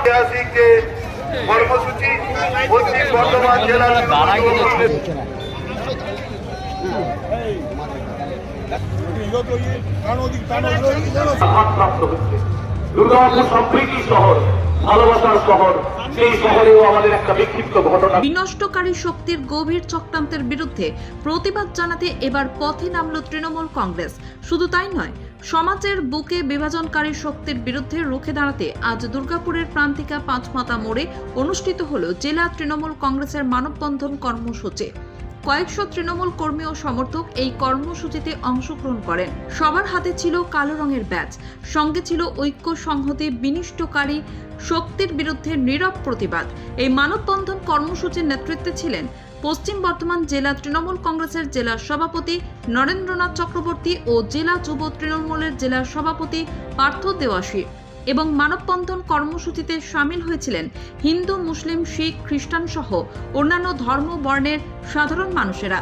ঐতিহাসিক যে কর্মসূচি পশ্চিম বর্ধমান জেলার তৃণমূল কংগ্রেস আঘাতপ্রাপ্ত হচ্ছে। দুর্গাপুর সম্প্রীতি শহর ভালোবাসার শহর সেই শহরেও আমাদের একটা বিক্ষিপ্ত ঘটনা। বিনষ্টকারী শক্তির গভীর চক্রান্তের বিরুদ্ধে প্রতিবাদ জানাতে এবার পথে নামল তৃণমূল কংগ্রেস। শুধু তাই নয় সমাজের বুকে বিভাজনকারী শক্তির বিরুদ্ধে রুখে দাঁড়াতে আজ দুর্গাপুরের প্রান্তিকা পাঁচমাতা মোড়ে অনুষ্ঠিত হল জেলা তৃণমূল কংগ্রেসের মানববন্ধন কর্মসূচি। কয়েকশো তৃণমূল কর্মী ও সমর্থক এই কর্মসূচিতে অংশগ্রহণ করেন। সবার হাতে ছিল কালো রঙের ব্যাচ। সঙ্গে ছিল ঐক্য সংহতি বিনিষ্টকারী, শক্তির বিরুদ্ধে নীরব প্রতিবাদ। এই মানববন্ধন কর্মসূচির নেতৃত্বে ছিলেন পশ্চিম বর্ধমান জেলা তৃণমূল কংগ্রেসের জেলা সভাপতি নরেন্দ্রনাথ চক্রবর্তী ও জেলা যুব তৃণমূলের জেলা সভাপতি পার্থ দেওয়াশী। এবং মানববন্ধন কর্মসূচিতে সামিল হয়েছিলেন হিন্দু, মুসলিম, শিখ, খ্রিস্টান সহ অন্যান্য ধর্ম বর্ণের সাধারণ মানুষেরা।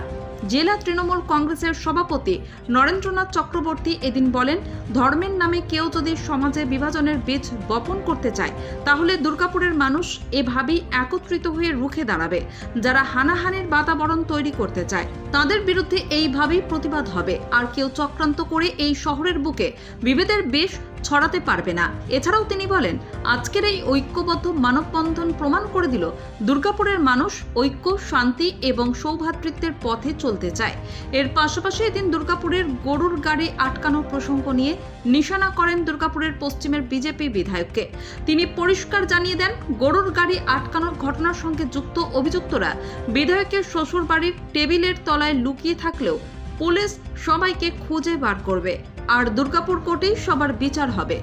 জেলা তৃণমূল কংগ্রেসের সভাপতি নরেন্দ্রনাথ চক্রবর্তী এদিন বলেন, ধর্মের নামে কেউ যদি সমাজে বিভাজনের বীজ বপন করতে চায়, তাহলে দুর্গাপুরের মানুষ এভাবেই একত্রিত হয়ে রুখে দাঁড়াবে। যারা হানাহানির বাতাবরণ তৈরি করতে চায়, তাদের বিরুদ্ধে এইভাবেই প্রতিবাদ হবে। আর কেউ চক্রান্ত করে এই শহরের বুকে বিভেদের বেশ ছড়াতে পারবে না। এছাড়াও তিনি বলেন, আজকের এই ঐক্যবদ্ধ মানববন্ধন প্রমাণ করে দিল দুর্গাপুরের মানুষ ঐক্য, শান্তি এবং সৌভ্রাতৃত্বের পথে চলতে চায়। এর পাশাপাশি এদিন দুর্গাপুরের গরুর গাড়ি আটকানোর প্রসঙ্গ নিয়ে নিশানা করেন দুর্গাপুরের পশ্চিমের বিজেপি বিধায়ককে। তিনি পরিষ্কার জানিয়ে দেন, গরুর গাড়ি আটকানোর ঘটনার সঙ্গে যুক্ত অভিযুক্তরা বিধায়কের শ্বশুর বাড়ির টেবিলের তলায় লুকিয়ে থাকলেও পুলিশ সবাইকে খুঁজে বার করবে। আর দুর্গাপুর কোর্টেই সবার বিচার হবে।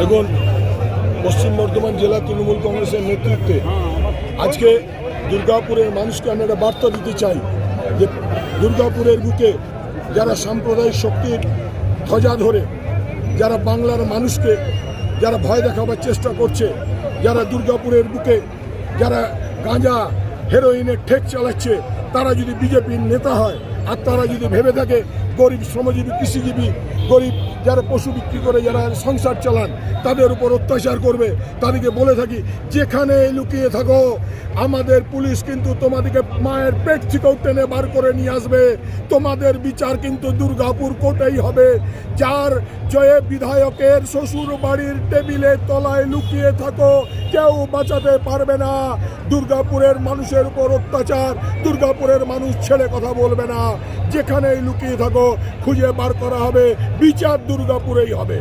দেখুন, পশ্চিম বর্ধমান জেলা তৃণমূল কংগ্রেসের নেতৃত্বে আজকে দুর্গাপুরের মানুষকে আমি একটা বার্তা দিতে চাই যে দুর্গাপুরের বুকে যারা সাম্প্রদায়িক শক্তির ধ্বজা ধরে, যারা বাংলার মানুষকে যারা ভয় দেখাবার চেষ্টা করছে, যারা দুর্গাপুরের বুকে যারা গাঁজা হেরোইনের ঠেক চালাচ্ছে, তারা যদি বিজেপির নেতা হয় আর তারা যদি ভেবে থাকে গরিব শ্রমজীবী, কৃষিজীবী, গরিব যারা পশু বিক্রি করে, যারা সংসার চালান, তাদের উপর অত্যাচার করবে। তাদেরকে বলে থাকি, যেখানে লুকিয়ে থাকো, আমাদের পুলিশ কিন্তু তোমাদেরকে মায়ের পেট থেকেও টেনে বার করে নিয়ে আসবে। তোমাদের বিচার কিন্তু দুর্গাপুর কোর্টেই হবে। যার জয়ে বিধায়কের শ্বশুর বাড়ির টেবিলের তলায় লুকিয়ে থাকো, কেউ বাঁচাতে পারবে না। দুর্গাপুরের মানুষের উপর অত্যাচার, দুর্গাপুরের মানুষ ছেড়ে কথা বলবে না। যেখানেই লুকিয়ে থাকো খুঁজে বার করা হবে। বিচার দুর্গাপুরেই হবে।